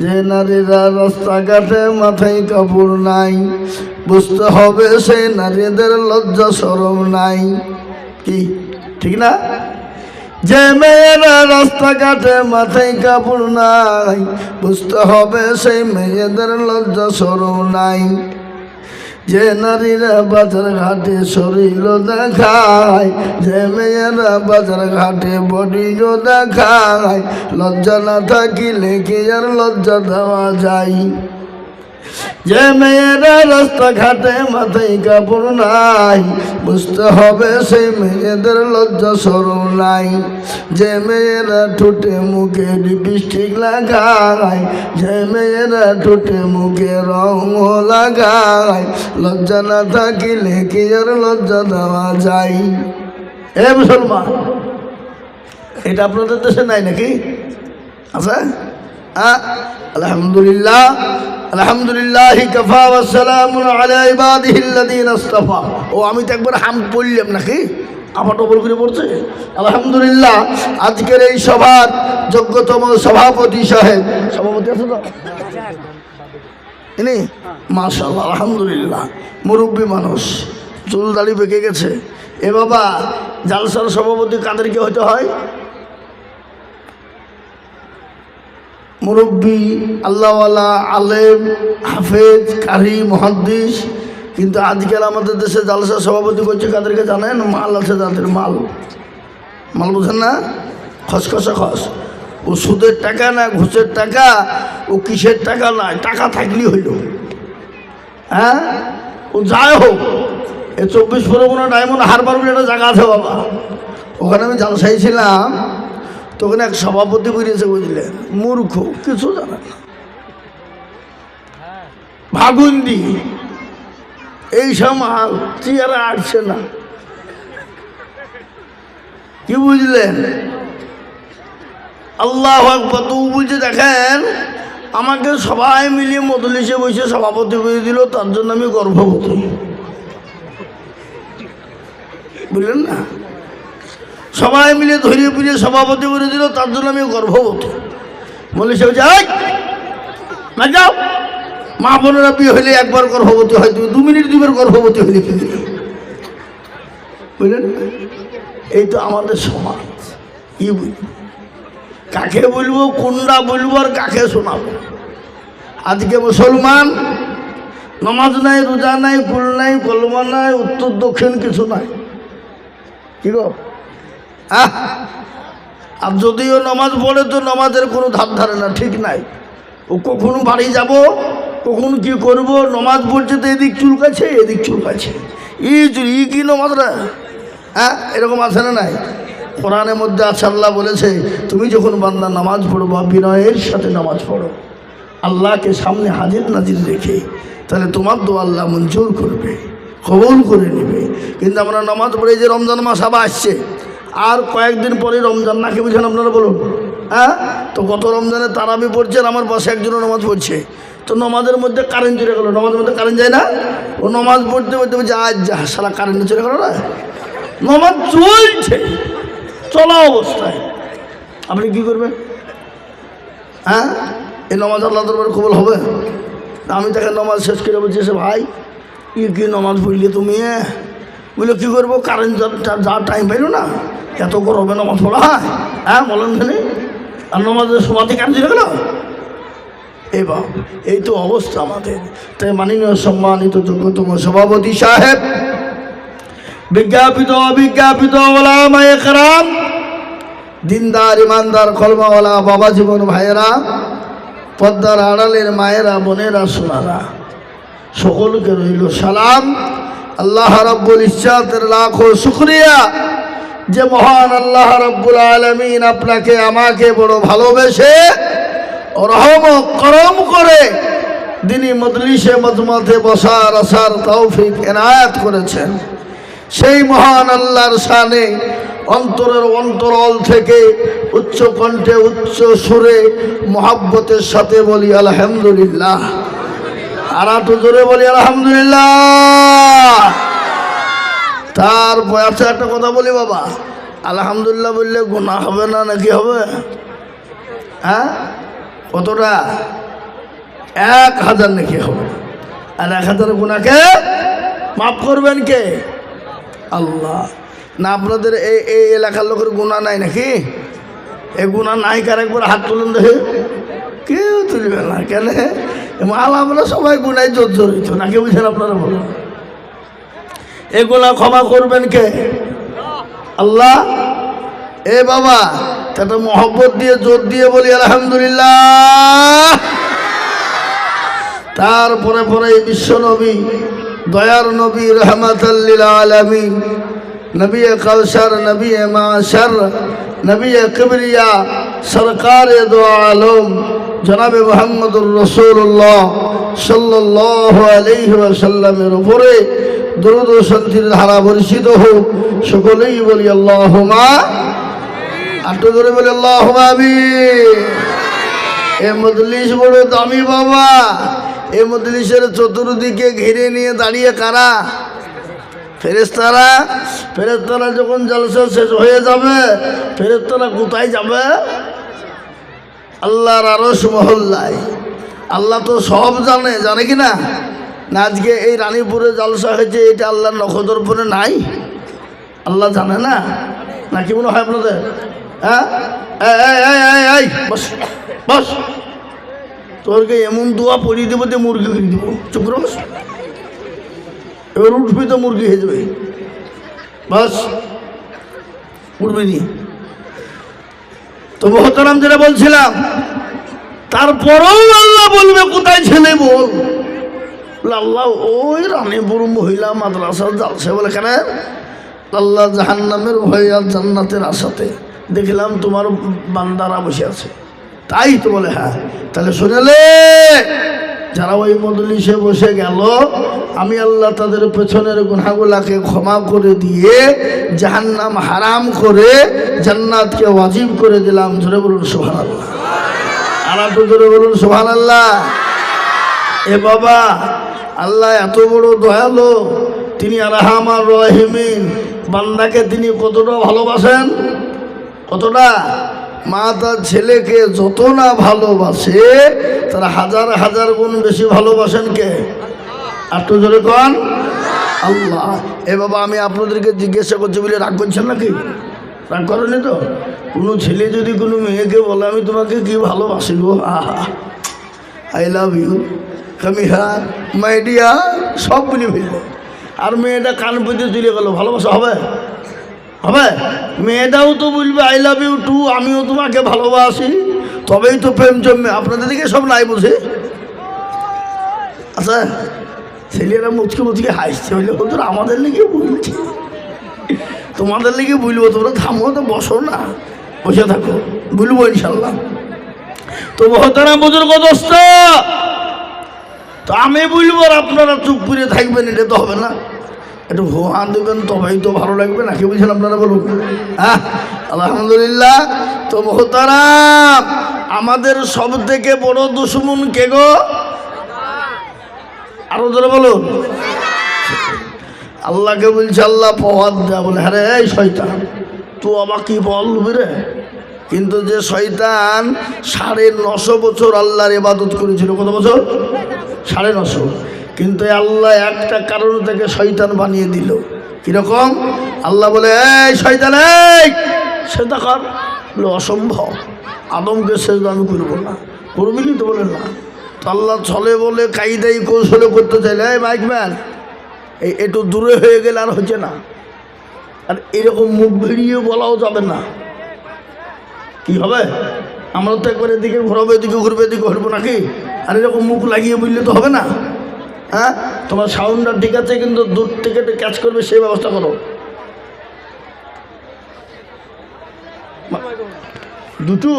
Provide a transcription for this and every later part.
যে নারীরা রাস্তাঘাটে মাথায় কাপড় নাই, বুঝতে হবে সেই নারীদের লজ্জা সরম নাই। কি? ঠিক না? যে মেয়েরা রাস্তাঘাটে মাথায় কাপড় নাই, বুঝতে হবে সেই মেয়েদের লজ্জা সরম নাই। যে নারীরা বাজার ঘাটে শরীর দেখায়, যে মেয়েরা বাজার ঘাটে বডিও দেখায়, লজ্জা না থাকিলে কি আর লজ্জা দেওয়া যায়? যে মেয়েরা রাস্তাঘাটে মাথায় কাপড় নাই, বুঝতে হবে সেই মেয়েদের লজ্জা সরম নাই। যে মেয়েরা ঠোঁটে মুখে লিপস্টিক লাগায়, যে মেয়েরা ঠোঁটে মুখে রং লাগায়, লজ্জা না থাকিলে কি আর লজ্জা দেওয়া যায়? এ মুসলমান, এটা আপনাদের দেশে নাই নাকি? আছে? আ? আলহামদুলিল্লাহ আলহামদুলিল্লাহ কফা ও, আমি তো একবার পড়লাম নাকি? আমার করে পড়ছে? আজকের এই সভার যোগ্যতম সভাপতি সাহেব, সভাপতি আছে তো? মুরব্বী মানুষ চুল দাড়ি পেকে গেছে। এ বাবা, জালসার সভাপতি কাদেরকে হতে হয়? মুরব্বী, আল্লাহওয়ালা, আলেম, হাফেজ, কারি, মহাদ্দিস। কিন্তু আজকাল আমাদের দেশে জালসা সভাপতি করছে কাদেরকে জানেন? মাল আছে যাদের মাল। মাল বুঝেন না? খসখসে খস। ও সুদের টাকা না ঘুষের টাকা, ও কিসের টাকা না, টাকা থাকলেই হইল। হ্যাঁ? ও যাই হোক এ চব্বিশ পরগনা ডায়মন্ড হারবার বলে একটা জায়গা আছে বাবা। ওখানে আমি জালসাই ছিলাম। তখন এক সভাপতি বেরিয়েছে বুঝলেন মূর্খ, কিছু জানে না। ভাগুন্দি এই সমাল চেয়ারে আসছে না। কি বুঝলেন? আল্লাহ একবার তো বুঝে দেখেন, আমাকে সবাই মিলিয়ে মদলিসে বসে সভাপতি করে দিল, তার জন্য আমি গর্ভবতী। বুঝলেন না? সবাই মিলে ধরিয়ে পুড়িয়ে সভাপতি করে দিল, তার জন্য আমি গর্ভবতী। বলে সে না যাও মা বোনেরা বিয়ে হইলে একবার গর্ভবতী হয় তুমি দু মিনিট দুবার গর্ভবতী হইলে কি বুঝলেন? এই তো আমাদের সমাজ। বুঝলি কাকে বলব, কোনটা বলব আর কাকে শোনাবো? আজকে মুসলমান, নমাজ নাই, রোজা নাই, কুল নাই, কলমা নাই, উত্তর দক্ষিণ কিছু নাই। কি গো? আহ! আর যদিও নমাজ পড়ে তো নমাজের কোনো ধার ধারে না ঠিক নাই। ও কখনো বাড়ি যাব, কখন কি করব, নমাজ পড়ছে তো এদিক চুলকাছে এদিক চুলকাছে ই চুল ই কি নমাজ রে? হ্যাঁ এরকম আছে না নাই? কোরআনের মধ্যে আল্লাহ বলেছে, তুমি যখন বান্দা নামাজ পড়ব, বিনয়ের সাথে নামাজ পড়ো। আল্লাহকে সামনে হাজির নাজির রেখে, তাহলে তোমার দো আল্লাহ মঞ্জুর করবে, কবুল করে নেবে। কিন্তু আমরা নামাজ পড়ে যে রমজান মাস আবার আসছে আর কয়েকদিন পরে রমজান নাকি বুঝেন আপনারা বলুন। হ্যাঁ? তো গত রমজানে তারাবি পড়ছেন আমার পাশে একজনও নামাজ পড়ছে। তো নমাজের মধ্যে কারেন্ট চলে গেলো। নমাজের মধ্যে কারেন্ট যায় না? ও নমাজ পড়তে পড়তে বলছে আজ যা সারা কারেন্ট চলে গেলো না? নমাজ চলছে। চলা অবস্থায়। আপনি কি করবেন? হ্যাঁ? এই নমাজ আল্লাহ দরবারে কবল হবে? আমি তাকে নমাজ শেষ করে বলছি, সে ভাই ই কি নমাজ পড়লে তুমি? বলে, কী করব? কারেন্ট যা টাইম পাইল না, এত গরমে নমাজ পড়া হয়? হ্যাঁ বলেন খালি আর নমাজের সমাধি কারেন্ট চলে গেল এবার এই তো অবস্থা আমাদের। তাই মাননীয় সম্মানিত যোগ্যতম সভাপতি সাহেব, বিজ্ঞাপিত অবিজ্ঞাপিত দিনদার, ইমানদার, কলমাওয়ালা বাবা জীবন ভাইয়েরা, পদ্মার আড়ালের মায়েরা, বোনেরা, সোনারা, সকলকে রইল সালাম। আল্লাহ রব্বুল ইচ্ছাতের লাখো শুক্রিয়া যে মহান আল্লাহ রব্বুল আলমিন আপনাকে, আমাকে বড় ভালোবেসে রহম করম করে দিনী মজলিসে মজমাতে বসার, আসার তৌফিক এনায়াত করেছেন। সেই মহান আল্লাহর শানে অন্তরের অন্তরল থেকে উচ্চ কণ্ঠে উচ্চ সুরে মহাব্বতের সাথে বলি, আলহামদুলিল্লাহ। আর একটু জোরে বলি, আলহামদুলিল্লাহ। তার বয়সে একটা কথা বলি বাবা। আলহামদুলিল্লাহ বললে গুণা হবে না নাকি হবে? হ্যাঁ? কতটা? এক হাজার নাকি হবে। আর এক হাজার গুণাকে মাফ করবেন কে? আল্লাহ। না, আপনাদের এই এই এলাকার লোকের গুণা নাই নাকি? এই গুণা নাই, কার একবার হাত তুলুন দেখে। কেউ তুলবে না, কেন? মাল আমরা সবাই গুণাই জোর জড়িত নাকি বুঝেন আপনারা বলুন এগুলা ক্ষমা করবেন কে? আল্লাহ। এ বাবা, তাতে মহব্বত দিয়ে, জোর দিয়ে বলি আলহামদুলিল্লাহ। তারপরে পরে এই বিশ্ব নবী দয়ার নবী রহমতাল্লিল আলমী নবী কৌশর নবী মাশর, নবী কবরিয়া, সরকার দো আলম জনাবে মোহাম্মদুর রসুল্লাহ সাল্লাহ আলহি ওয়াসাল্লামের উপরে দরুদ ধারা বর্ষিত হোক। সকলেই বলি আল্লাহ আটু ধরে বলি আল্লাহ এ মজলিস বড় দামি বাবা, এ মজলিসের চতুর্দিকে ঘিরে নিয়ে দাঁড়িয়ে কারা? ফেরেস্তারা ফেরেস্তারা যখন জলসা শেষ হয়ে যাবে ফেরেস্তারা কোথায় যাবে? আল্লাহর আরস মহল্লায়। আল্লাহ তো সব জানে জানে কি না? না, আজকে এই রানীপুরে জলসা হয়েছে, এটা আল্লাহর নখদরপুরে নাই। আল্লাহ জানে না? নাকি মনে হয় আপনাদের? হ্যাঁ? বস বস। তোরকে এমন দোয়া পড়িয়ে দেবো যে মুরগি কিনে দেবো। চুপ করে বস। এবার উঠবি তো মুরগি হয়ে যাবে। বাস, উঠবি নি। তো মহতরাম যেটা বলছিলাম, তারপরেও আল্লাহ বলবে কোথায় ছেলে বল? আল্লাহ ওই রানীপুর মহিলা মাদ্রাসা জালসে বলে কেন? আল্লাহ জাহান্নামের ভয় আর জান্নাতের আশাতে দেখলাম তোমার বান্দারা বসে আছে। তাই তো বলে হ্যাঁ তাহলে শুনেলে যারা ওই মদলিসে বসে গেল। আমি আল্লাহ তাদের পেছনের গুনাগুলাকে ক্ষমা করে দিয়ে জাহান্নাম হারাম করে জান্নাতকে ওয়াজিব করে দিলাম। ধরে বলুন সোহান আল্লাহ আর একটু ধরে বলুন সোহান আল্লাহ এ বাবা, আল্লাহ এত বড় দয়ালু, তিনি আরহামার রহিমিন। বান্দাকে তিনি কতটা ভালোবাসেন? কতটা? মা তার ছেলেকে যত না ভালোবাসে, তারা হাজার হাজার গুণ বেশি ভালোবাসেন কে? একটু জোরে কন। আল্লাহ, এ বাবা, আমি আপনাদেরকে জিজ্ঞাসা করছি বলে রাগ করছেন নাকি? রাগ করেনি তো? কোনো ছেলে যদি কোনো মেয়েকে বলে, আমি তোমাকে কি ভালোবাসি গো? আই লাভ ইউ কামিহা মাই ডিয়া সব বলে ফেলল। আর মেয়েটা কান পেতে চলে গেলো। ভালোবাসা হবে? হবে? মেয়েটাও তো বলবে আই লাভ ইউ টু আমিও তোমাকে ভালোবাসি। তবেই তো প্রেম জন্মে। আপনাদের দিকে সব নাই বুঝে? আচ্ছা ছেলেরা মুচকে মুচকে হাসছে। হইলে ওদের আমাদের লিগে বলছে তোমাদের লিগে বলব তোমরা থামো, তো বসো না। বসে থাকো বলব ইনশাল্লাহ তো মহতারা বুজুর্গ দোস্ত, তো আমি বলব আপনারা চুপ করে থাকবেন, এটা তো হবে না। একটু ভোহান দেবেন তবেই তো ভালো লাগবে না। কি আপনারা বলুন? হ্যাঁ আলহামদুলিল্লাহ। তো মহতারা আমাদের সব থেকে বড় দুশ্মন কে গো? আরও ধরে বলুন। আল্লাহকে বলছে, আল্লাহ পহাদ দেয়া বলে হ্যাঁ রে, এই শয়তান, তুই কি বলবি রে? কিন্তু যে শয়তান সাড়ে নশো বছর আল্লাহর ইবাদত করেছিল, কত বছর? সাড়ে নশো। কিন্তু আল্লাহ একটা কারণ থেকে শয়তান বানিয়ে দিল। কীরকম? আল্লাহ বলে, এই শয়তান, এই সেটা কর। অসম্ভব। আদমকে সেজদা আমি করব না। করবি তো? বলে, না। তো আল্লাহ ছলে বলে কাইদাই কৌশলে করতে চাইলে, এই মাইক ম্যান এই একটু দূরে হয়ে গেলে আর হচ্ছে না। আর এরকম মুখ ভিড়িয়ে বলাও যাবে না। কি হবে? আমরা তো একবার এদিকে ঘুরাবো, এদিকে ঘুরবে, এদিকে ঘুরবো নাকি? আর এরকম মুখ লাগিয়ে বুঝলে তো হবে না। হ্যাঁ? তোমার সাউন্ডটা ঠিক আছে, কিন্তু দূর থেকে ক্যাচ করবে, সেই ব্যবস্থা করো। দুটো,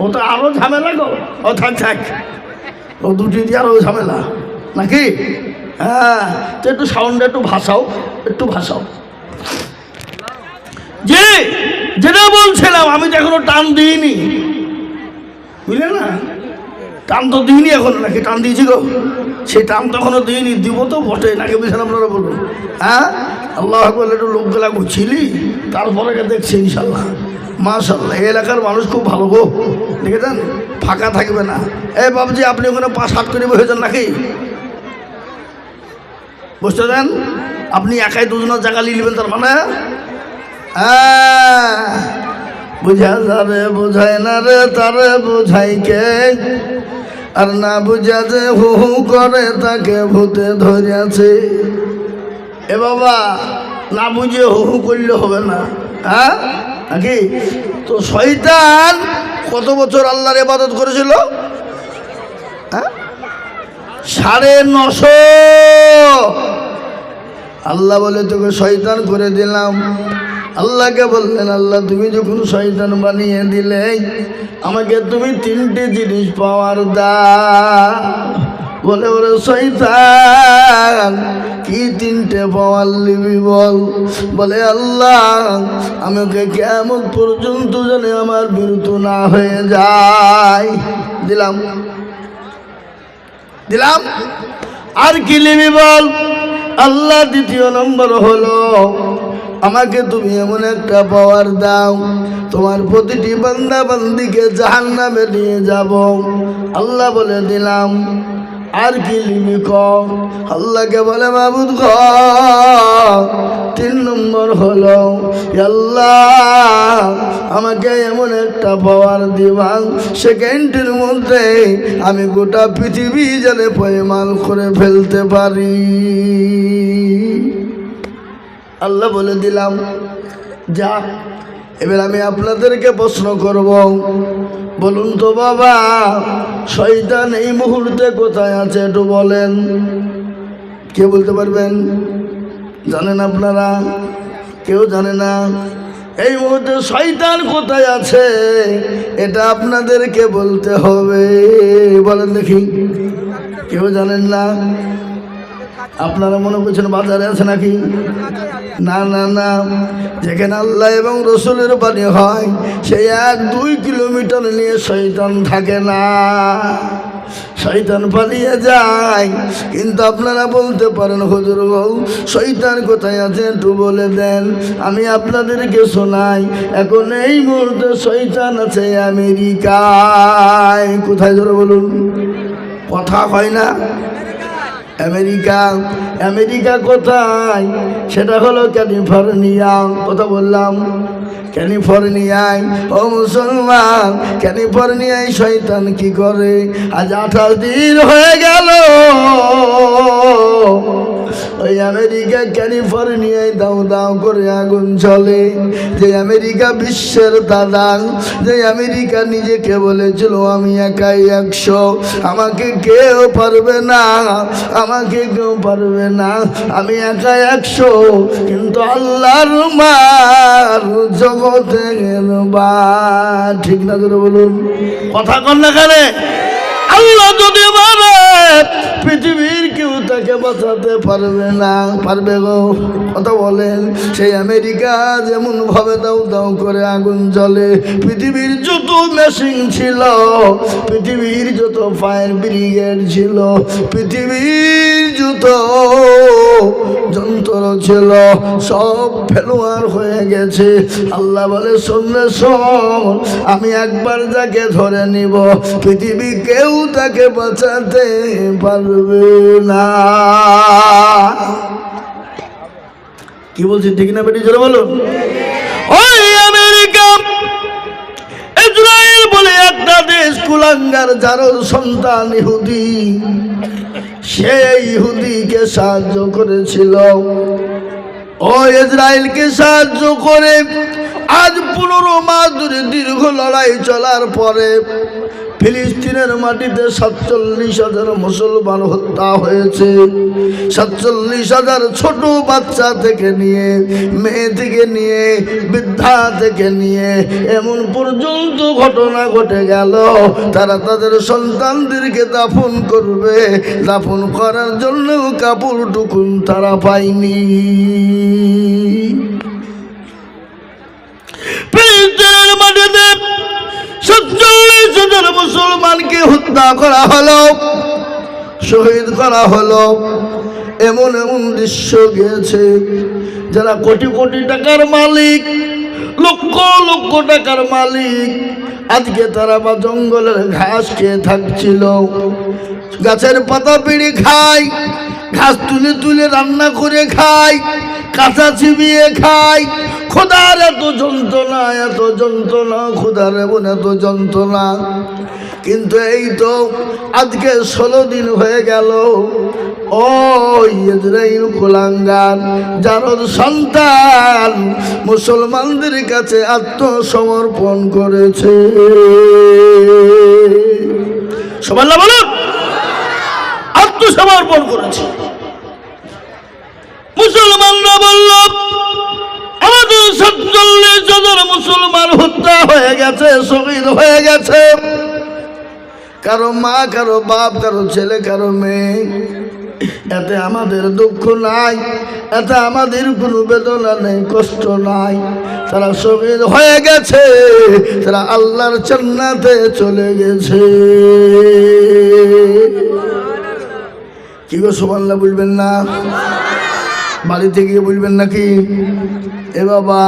ও তো আরও ঝামেলা গো। ও থাক। ও দুটি দিয়ে আরও ঝামেলা। নাকি? হ্যাঁ তো একটু সাউন্ডটা একটু ভাসাও একটু ভাসাও। যে, যেটা বলছিলাম, আমি তো এখনও টান দিইনি। বুঝলে না? টান তো দিইনি এখন নাকি টান দিয়েছি গো। সেই টান তো এখনও দিইনি দিব তো বটে নাকি বুঝলেন আপনারা বলুন। হ্যাঁ? আল্লাহ একবার একটু লোকগুলা গুছিলি তারপরে দেখছি ইনশাল্লাহ মাশাল্লাহ এই এলাকার মানুষ খুব ভালো গো। দেখেছেন? ফাঁকা থাকবে না। এ বাবজি আপনি ওখানে পাঁচ হাত করে বসেছেন নাকি? বুঝতে দেন। আপনি একাই দুজনের জায়গা নিয়ে নেবেন তার মানে? হ্যাঁ, বুঝা যাবে বোঝায় না রে তারে বোঝাই কে? আর না বুঝা যে হু হু করে তাকে ভূতে ধরিয়াছে। এ বাবা, না বুঝে হু হু করলে হবে না। হ্যাঁ? নাকি? তো শয়তান কত বছর আল্লাহর ইবাদত করেছিল? হ্যাঁ? সাড়ে নশো। আল্লাহ বলে, তোকে শয়তান করে দিলাম। আল্লাহকে বললেন, আল্লাহ, তুমি যখন শয়তান বানিয়ে দিলে, আমাকে তুমি তিনটে জিনিস পাওয়ার দা বলে, ওরে শয়তান, কি তিনটে পাওয়ার লিবি বল? বলে, আল্লাহ, আমাকে কেমন পর্যন্ত জানে আমার বিরুদ্ধ না হয়ে যায়। দিলাম। দিলাম। আর কি লিবি বল? আল্লাহ, দ্বিতীয় নম্বর হলো আমাকে তুমি এমন একটা পাওয়ার দাও, তোমার প্রতিটি বান্দা বান্দিকে জাহান নামে নিয়ে যাব। আল্লাহ বলে দিলাম, আর কি লিবি ক? আল্লাহকে বলে, মাবুদ গ। তিন নম্বর হলো আল্লাহ, আমাকে এমন একটা পাওয়ার দিবাং সেকেন্ডের মধ্যে আমি গোটা পৃথিবী যেন পরিমাণ করে ফেলতে পারি। আল্লাহ বলে দিলাম, যা, এবার আমি আপনাদেরকে প্রশ্ন করব। বলুন তো বাবা, শয়তান এই মুহূর্তে কোথায় আছে একটু বলেন। কে বলতে পারবেন? জানেন আপনারা? কেউ জানে না? এই মুহূর্তে শয়তান কোথায় আছে? এটা আপনাদেরকে বলতে হবে। বলেন দেখি। কেউ জানেন না? আপনারা মনে করছেন বাজারে আছে নাকি? না না না। যেখানে আল্লাহ এবং রসুলের বাণী হয়, সেই এক দুই কিলোমিটার নিয়ে শৈতান থাকে না। শৈতান পালিয়ে যায়। কিন্তু আপনারা বলতে পারেন, হুজুর বউ শৈতান কোথায় আছে একটু বলে দেন। আমি আপনাদেরকে শোনাই, এখন এই মুহূর্তে শৈতান আছে আমেরিকায়। কোথায় ধরে বলুন। কথা হয় না। আমেরিকা আমেরিকা কোথায়? সেটা হলো ক্যালিফোর্নিয়া, কথা বললাম। ক্যালিফোর্নিয়ায়, ও মুসলমান, ক্যালিফোর্নিয়ায় শয়তান কি করে? আজ আঠাশ দিন হয়ে গেল। ওই আমেরিকা ক্যালিফোর্নিয়ায় দাও দাও করে আগুন চলে যে আমেরিকা বিশ্বের দাদান যে আমেরিকা নিজেকে বলেছিল, আমি একাই একশো। আমাকে কেউ পারবে না, আমাকে কেউ পারবে না, আমি একা একশো। কিন্তু আল্লাহর মার জগতে বা ঠিক না করে বলুন। কথা কন না আল্লাহ যদি বলে, পৃথিবীর কেউ তাকে বাঁচাতে পারবে না, পারবে গো, কথা বলেন। সেই আমেরিকা যেমন ভাবে দাও দাও করে আগুন জ্বলে, পৃথিবীর যত মেশিন ছিল, পৃথিবীর যত ফায়ার ব্রিগেড ছিল, পৃথিবীর যত যন্ত্র ছিল, সব ফেলোয়ার হয়ে গেছে। আল্লাহ বলে শুনলে শোন, আমি একবার যাকে ধরে নিব, পৃথিবী কেউ তাকে বাঁচাতে পারবে না। কি বলছি ঠিক না বেটি? জোরে বলুন। ওই আমেরিকা, ইসরায়েল বলে একটা দেশ কুলাঙ্গার যার সন্তান ইহুদি। সেই ইহুদিকে সাহায্য করেছিল। ও ইসরায়েলকে সাহায্য করে আজ পনেরো মাস ধরে দীর্ঘ লড়াই চলার পরে ফিলিস্তিনের মাটিতে সাতচল্লিশ হাজার মুসলমান হত্যা হয়েছে। সাতচল্লিশ হাজার ছোট বাচ্চা থেকে নিয়ে, মেয়ে থেকে নিয়ে, বৃদ্ধা থেকে নিয়ে এমন পর্যন্ত ঘটনা ঘটে গেল। তারা তাদের সন্তানদেরকে দাফন করবে। দাফন করার জন্য কাপড় টুকুন তারা পায়নি। ফিলিস্তিনের মাটিতে সাতচল্লিশ হাজার মুসলমানকে হত্যা করা হলো, শহীদ করা হলো, এমন এমন দৃশ্য গিয়েছে, যারা কোটি কোটি টাকার মালিক, লক্ষ লক্ষ টাকার মালিক, আজকে তারা বা জঙ্গলের ঘাস খেয়ে থাকছিল। গাছের পাতা পেড়ে খায়, ঘাস তুলে তুলে রান্না করে খায়, কাঁচা চিবিয়ে খায় খোদার এত যন্ত্রণা এত যন্ত্রণা, খোদার এমন এত যন্ত্রণা। কিন্তু এই তো আজকে ষোলো দিন হয়ে গেল। ও ইসরাইল কুলাঙ্গার যার সন্তান মুসলমানদের কাছে আত্মসমর্পণ করেছে। সবাই বলুন। আত্মসমর্পণ করেছে। মুসলমানরা বলল সাতচল্লিশ জনের মুসলমান হত্যা হয়ে গেছে, শহীদ হয়ে গেছে। কারও মা, কারও বাপ, কারও ছেলে, কারও মেয়ে, এতে আমাদের দুঃখ নাই, এতে আমাদের কোনো বেদনা নেই, কষ্ট নাই। তারা শহীদ হয়ে গেছে, তারা আল্লাহর চান্নাতে চলে গেছে। কি গো সুমাল্লা বলবেন না? বাড়িতে গিয়ে বলবেন নাকি? এ বাবা,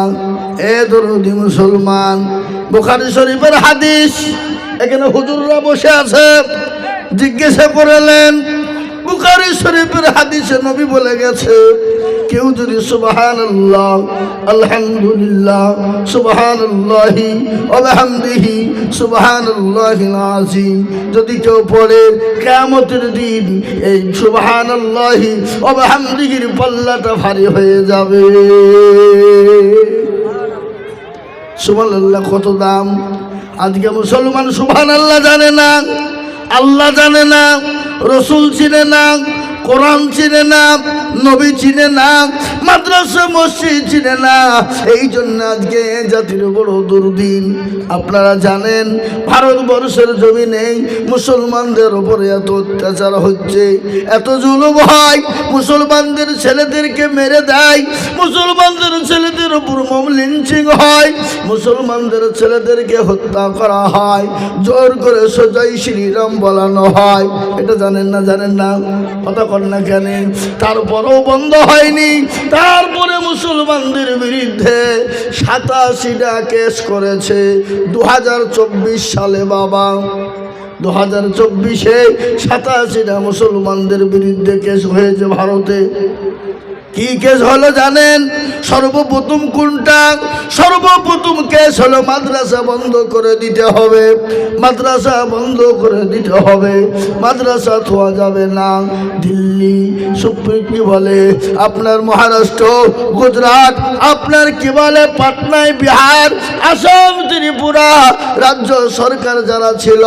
এ দরদি মুসলমান, বোখারি শরীফের হাদিস। এখানে হুজুররা বসে আছে, জিজ্ঞাসা করলেন বুখারি শরীফের হাদিসে নবী বলে গেছে, কেউ যদি সুবাহান আল্লাহ আলহামদুলিল্লাহ সুবাহান আল্লাহি আলহামদিহি সুবাহান যদি কেউ পড়ে কেমতের দিন এই সুবাহান আল্লাহি আলহামদিহির পাল্লাটা ভারী হয়ে যাবে। সুবান কত দাম? আজকে মুসলমান সুবহান আল্লাহ জানে না। আল্লাহ জানে না রসুল চিনে না কোরআন চিনে না, নবী চিনে না, মাদ্রাসা, মসজিদ চিনে না। এই জন্য আজকে জাতির বড় দুর্দিন। আপনারা জানেন, ভারতবর্ষের জমিনে মুসলমানদের উপরে এত অত্যাচার হচ্ছে, এত জুলুম হয়। মুসলমানদের ছেলেদেরকে মেরে দেয়, মুসলমানদের ছেলেদের উপর মম লিঞ্চিং হয়, মুসলমানদের ছেলেদেরকে হত্যা করা হয়, জোর করে সোজাই শ্রীরাম বলানো হয়। এটা জানেন না জানেন না? কথা কর না কেন তারপরও বন্ধ হয়নি। তারপরে মুসলমানদের বিরুদ্ধে সাতাশিটা কেস করেছে। দু হাজার চব্বিশ সালে বাবা। দু হাজার চব্বিশে সাতাশিটা মুসলমানদের বিরুদ্ধে কেস হয়েছে ভারতে। কি কেস হলো জানেন? সর্বপ্রথম কোনটা? সর্বপ্রথম কেস হলো মাদ্রাসা বন্ধ করে দিতে হবে। মাদ্রাসা বন্ধ করে দিতে হবে। মাদ্রাসা থোয়া যাবে না। দিল্লি সুপ্রিম কি বলে? আপনার মহারাষ্ট্র, গুজরাট, আপনার কি বলে? পাটনায় বিহার, আসাম, ত্রিপুরা, রাজ্য সরকার যারা ছিল,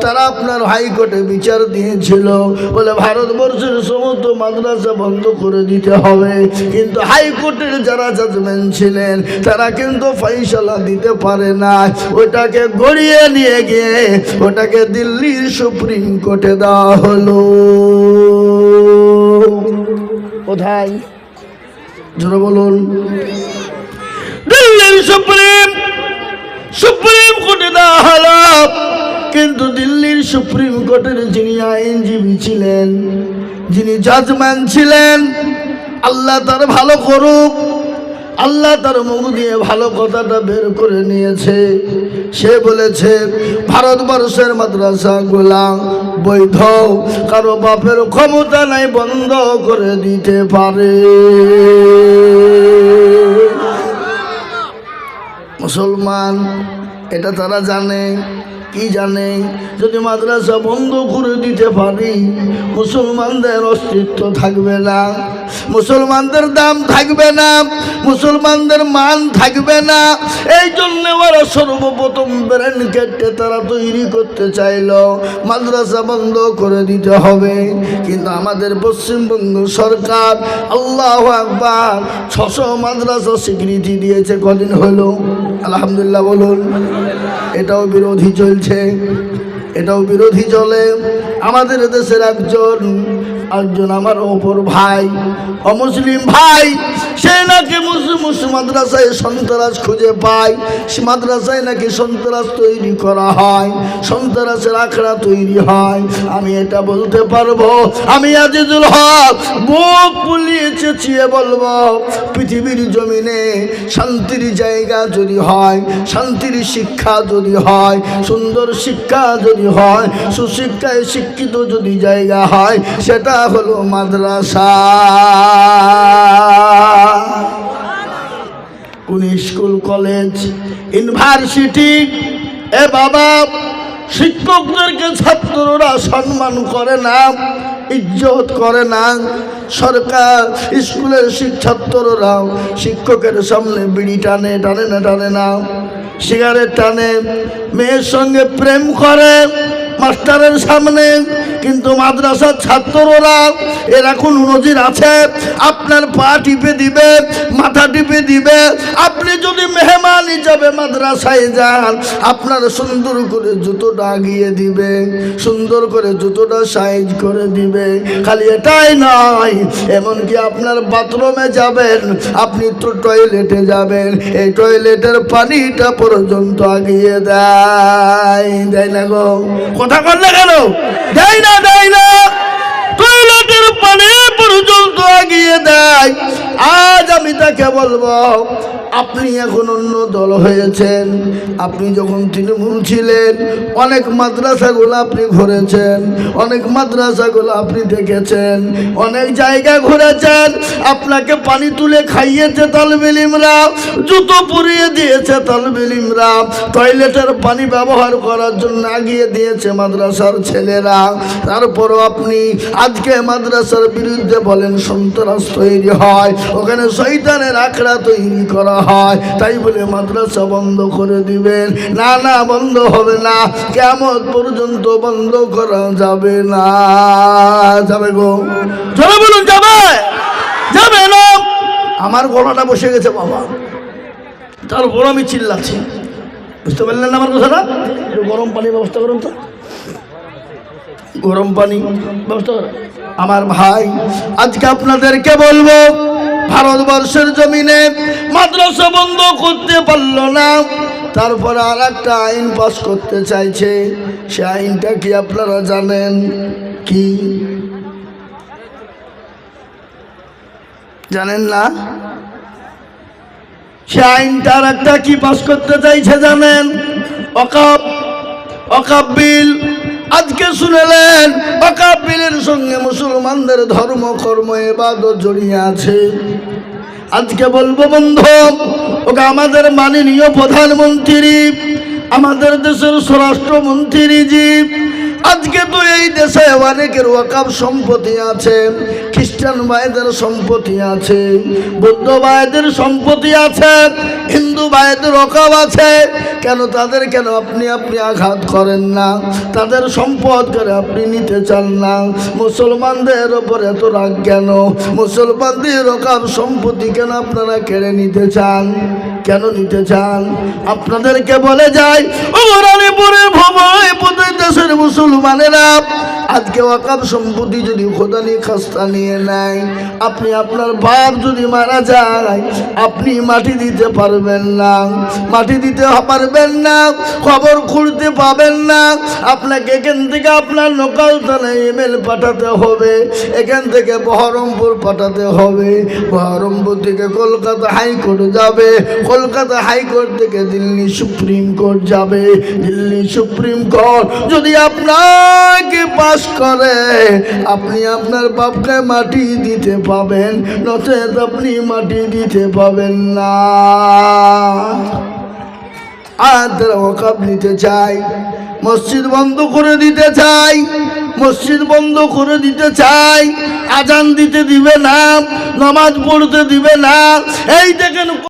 তারা আপনার হাইকোর্টে বিচার দিয়েছিল। বলে ভারতবর্ষের সমস্ত মাদ্রাসা বন্ধ করে দিতে হবে। কিন্তু হাইকোর্টের যারা জাজমেন্ট ছিলেন তারা কিন্তু ফয়সলা দিতে পারে না। ওটাকে গড়িয়ে নিয়ে গিয়ে ওটাকে দিল্লির সুপ্রিম কোর্টে দেওয়া হলো। কোথায়? জোরে বলুন। দিল্লির সুপ্রিম সুপ্রিম কোর্টে দেওয়া হলো। কিন্তু দিল্লির সুপ্রিম কোর্টের যিনি আইনজীবী ছিলেন যিনি জাজম্যান ছিলেন আল্লাহ তার ভালো করুক। আল্লাহ তার মুখ দিয়ে ভালো কথাটা বের করে নিয়েছে। সে বলেছে, ভারতবর্ষের মাদ্রাসা গুলা বৈধ। কারও বাপের ক্ষমতা নাই, বন্ধ করে দিতে পারে। মুসলমান, এটা তারা জানে। কি জানে? যদি মাদ্রাসা বন্ধ করে দিতে পারি, মুসলমানদের অস্তিত্ব থাকবে না। মুসলমানদের দাম থাকবে না, মুসলমানদের মান থাকবে না। এই জন্য ওরা সর্বপ্রথম ব্রেন কেটে তারা তৈরি করতে চাইল, মাদ্রাসা বন্ধ করে দিতে হবে। কিন্তু আমাদের পশ্চিমবঙ্গ সরকার আল্লাহ আকবার ছশো মাদ্রাসা স্বীকৃতি দিয়েছে, কদিন হলো? আলহামদুলিল্লাহ বলুন। এটাও বিরোধী চলছে। এটাও বিরোধী চলে আমাদের দেশের একজন একজন আমার অপর ভাই অমুসলিম ভাই সে মাদ্রাসায় সন্ত্রাস খুঁজে পায় সে মাদ্রাসায় নাকি সন্ত্রাস তৈরি করা হয়, সন্ত্রাসের আখড়া তৈরি হয়। আমি এটা বলতে পারব, আমি আজিজুল হক, বুক পুলিয়ে চেঁচিয়ে বলব, পৃথিবীর জমিনে শান্তির জায়গা যদি হয়, শান্তির শিক্ষা যদি হয়, সুন্দর শিক্ষা যদি হয়, সুশিক্ষায় শিক্ষিত যদি জায়গা হয়, সেটা হলো মাদ্রাসা। কোন স্কুল, কলেজ, ইউনিভার্সিটি, এ বাবা, শিক্ষকদেরকে ছাত্ররা সম্মান করে না, ইজ্জত করে না, সরকার, স্কুলের ছাত্ররা শিক্ষকের সামনে বিড়ি টানে টানে না টানে না, সিগারেট টানে, মেয়ের সঙ্গে প্রেম করে মাস্টারের সামনে, কিন্তু মাদ্রাসার ছাত্ররা, এর এখন নজির আছে, আপনার পা টিপে দিবে, মাথা টিপে দিবে, আপনি যদি মেহমান হিসাবে মাদ্রাসায় যান, আপনার সুন্দর করে জুতোটা আগিয়ে দিবে, সুন্দর করে জুতোটা সাইজ করে দিবে। খালি এটাই নয়, এমনকি আপনার বাথরুমে যাবেন, আপনি তো টয়লেটে যাবেন, এই টয়লেটের পানিটা পর্যন্ত আগিয়ে দেয় দেয় না গো। কথা কর না কেন দেয় না দেয় দেয়। আজ আমি তাকে বলব আপনি এখন অন্য দল হয়েছেন। আপনি যখন তৃণমূল ছিলেন, অনেক মাদ্রাসাগুলো আপনি ঘুরেছেন, অনেক মাদ্রাসাগুলো আপনি দেখেছেন, অনেক জায়গা ঘুরেছেন। আপনাকে পানি তুলে খাইয়েছে তালবিলিমরা জুতো পরিয়ে দিয়েছে তালবিলিমরা টয়লেটের পানি ব্যবহার করার জন্য আগিয়ে দিয়েছে মাদ্রাসার ছেলেরা। তারপরও আপনি আজকে মাদ্রাসার বিরুদ্ধে বলেন সন্ত্রাস তৈরি হয়, ওখানে শৈতানের আখড়া তৈরি করা হয় তাই বলে মাদ্রাসা বন্ধ করে দিবেন। না না বন্ধ হবে না। কেমন পর্যন্ত বন্ধ করা যাবে না। যাবে গো। জোরে বলুন যাবে। যাবে না। আমার গলাটা বসে গেছে বাবা। তারপর আমি চিল্লাচ্ছি। বুঝতে পারলেন না আমার কথাটা? গরম পানির ব্যবস্থা করুন তো। গরম পানি ব্যবস্থা করুন। আমার ভাই আজকে আপনাদেরকে বলব ভারতবর্ষের জমিনে মাদ্রাসা বন্ধ করতে পারল না। তারপরে আর একটা আইন পাস করতে চাইছে। সে আইনটা কি আপনারা জানেন? কি? জানেন না? সে আইনটার একটা কি পাস করতে চাইছে জানেন? অকাপ অকাপ বিল আজকে শুনেলেন অকাবিলের সঙ্গে মুসলমানদের ধর্ম, কর্ম, এবাদত জড়িয়ে আছে। আজকে বলব বন্ধু ওকে আমাদের মাননীয় প্রধানমন্ত্রী, আমাদের দেশের স্বরাষ্ট্রমন্ত্রী জি আজকে তো এই দেশে অনেকের ওয়াকাব সম্পত্তি আছে, খ্রিস্টান ভাইদের সম্পত্তি আছে, বৌদ্ধ ভাইদের সম্পত্তি আছে, হিন্দু ভাইদের ওকাব আছে। কেন তাদের, কেন আপনি আপনি আঘাত করেন না? তাদের সম্পদ করে আপনি নিতে চান না। মুসলমানদের ওপর এত রাগ কেন? মুসলমানদের ওকাব সম্পত্তি কেন আপনারা কেড়ে নিতে চান? কেন নিতে চান? আপনাদেরকে বলে যায় ও রানীপুরের ভবয় দেশের মুসলমানেরা, আজকে ওয়াকাব সম্পত্তি যদি খোদানি খাস্তা নিয়ে আপনি আপনার বাপ যদি মারা যায়, আপনি মাটি দিতে পারবেন না। মাটি দিতে পারবেন না, খবর খুলতে পাবেন না। আপনাকে এখান থেকে আপনার লোকাল থানায় ইমেল পাঠাতে হবে, এখান থেকে বহরমপুর পাঠাতে হবে। বহরমপুর থেকে কলকাতা হাইকোর্ট যাবে, কলকাতা হাইকোর্ট থেকে দিল্লি সুপ্রিম কোর্ট যাবে। দিল্লি সুপ্রিম কোর্ট, যদি আপনাকে পাস করে। আপনি আপনার বাপকে মাটি দিতে পাবেন, নচেত আপনি মাটি দিতে পাবেন না। আর তারা নিতে চাই মসজিদ বন্ধ করে দিতে চাই মসজিদ বন্ধ করে দিতে চাই আজান দিতে দিবে না, নামাজ পড়তে দিবে না। এই দেখেন